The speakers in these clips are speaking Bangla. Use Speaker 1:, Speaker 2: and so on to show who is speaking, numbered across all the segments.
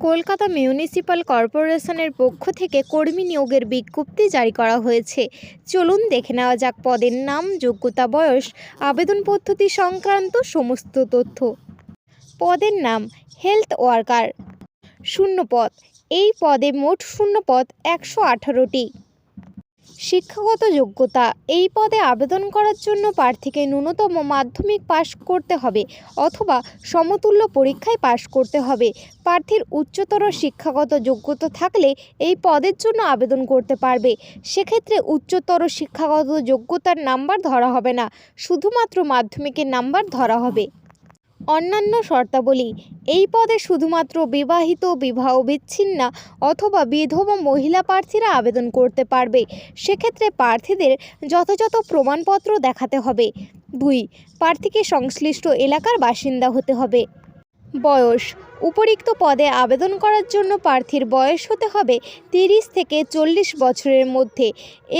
Speaker 1: কলকাতা মিউনিসিপাল কর্পোরেশনের পক্ষ থেকে কর্মী নিয়োগের বিজ্ঞপ্তি জারি করা হয়েছে। চলুন দেখে নেওয়া যাক পদের নাম, যোগ্যতা, বয়স, আবেদন পদ্ধতি সংক্রান্ত সমস্ত তথ্য। পদের নাম, হেলথ ওয়ার্কার। শূন্য পদ। এই পদে মোট শূন্য পদ একশো আঠারোটি। শিক্ষাগত যোগ্যতা। এই পদে আবেদন করার জন্য প্রার্থীকে ন্যূনতম মাধ্যমিক পাশ করতে হবে অথবা সমতুল্য পরীক্ষায় পাশ করতে হবে। প্রার্থীর উচ্চতর শিক্ষাগত যোগ্যতা থাকলে এই পদের জন্য আবেদন করতে পারবে। সেক্ষেত্রে উচ্চতর শিক্ষাগত যোগ্যতার নাম্বার ধরা হবে না। শুধুমাত্র মাধ্যমিকের নাম্বার ধরা হবে। অন্যান্য শর্তাবলী। এই পদে শুধুমাত্র বিবাহিত বিবাহ বিচ্ছিন্না অথবা বিধবা মহিলা প্রার্থীরা আবেদন করতে পারবে। সেক্ষেত্রে প্রার্থীদের যথাযথ প্রমাণপত্র দেখাতে হবে। দুই, প্রার্থীকে সংশ্লিষ্ট এলাকার বাসিন্দা হতে হবে। বয়স। উপরিক্ত পদে আবেদন করার জন্য প্রার্থীর বয়স হতে হবে তিরিশ থেকে চল্লিশ বছরের মধ্যে।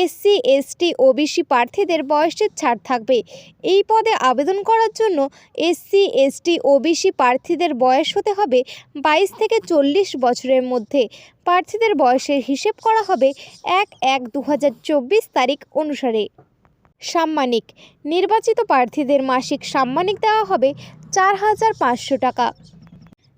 Speaker 1: এসসি এসটি ওবিসি প্রার্থীদের বয়সের ছাড় থাকবে। এই পদে আবেদন করার জন্য এসসি এসটি ওবিসি প্রার্থীদের বয়স হতে হবে বাইশ থেকে চল্লিশ বছরের মধ্যে। প্রার্থীদের বয়সের হিসেব করা হবে এক এক দু তারিখ অনুসারে। সাম্মানিক। নির্বাচিত প্রার্থীদের মাসিক সাম্মানিক দেওয়া হবে চার হাজার পাঁচশো টাকা।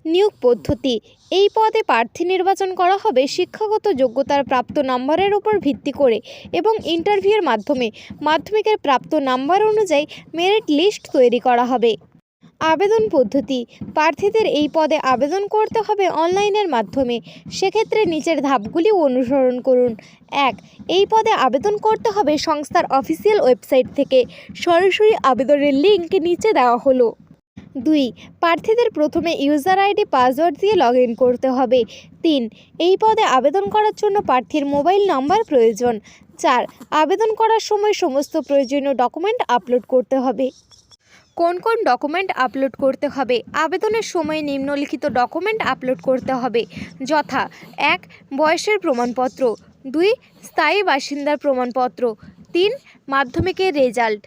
Speaker 1: নিয়োগ পদ্ধতি। এই পদে প্রার্থী নির্বাচন করা হবে শিক্ষাগত যোগ্যতার প্রাপ্ত নাম্বারের উপর ভিত্তি করে এবং ইন্টারভিউয়ের মাধ্যমে। মাধ্যমিকের প্রাপ্ত নাম্বার অনুযায়ী মেরিট লিস্ট তৈরি করা হবে। আবেদন পদ্ধতি। প্রার্থীদের এই পদে আবেদন করতে হবে অনলাইনের মাধ্যমে। সেক্ষেত্রে নিচের ধাপগুলি অনুসরণ করুন। এক, এই পদে আবেদন করতে হবে সংস্থার অফিসিয়াল ওয়েবসাইট থেকে। সরাসরি আবেদনের লিঙ্ক নিচে দেওয়া হলো। দুই, প্রার্থীদের প্রথমে ইউজার আইডি, পাসওয়ার্ড দিয়ে লগ করতে হবে। তিন, এই পদে আবেদন করার জন্য প্রার্থীর মোবাইল নাম্বার প্রয়োজন। চার, আবেদন করার সময় সমস্ত প্রয়োজনীয় ডকুমেন্ট আপলোড করতে হবে। কোন কোন ডকুমেন্ট আপলোড করতে হবে? আবেদনের সময় নিম্নলিখিত ডকুমেন্ট আপলোড করতে হবে। যথা, এক, বয়সের প্রমাণপত্র, দুই, স্থায়ী বাসিন্দার প্রমাণপত্র, তিন, মাধ্যমিকের রেজাল্ট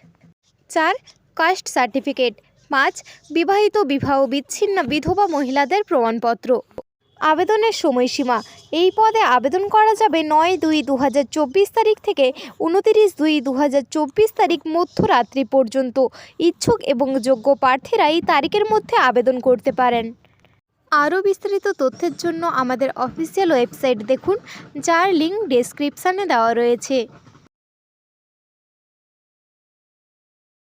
Speaker 1: চার কাস্ট সার্টিফিকেট পাঁচ, বিবাহিত বিবাহ বিচ্ছিন্ন বিধবা মহিলাদের প্রমাণপত্র। আবেদনের সময়সীমা। এই পদে আবেদন করা যাবে নয় দুই দু তারিখ থেকে উনতিরিশ দুই দু তারিখ মধ্যরাত্রি পর্যন্ত। ইচ্ছুক এবং যোগ্য প্রার্থীরা এই তারিখের মধ্যে আবেদন করতে পারেন। আরও বিস্তারিত তথ্যের জন্য আমাদের অফিসিয়াল ওয়েবসাইট দেখুন, যার লিঙ্ক ডেসক্রিপশানে দেওয়া রয়েছে।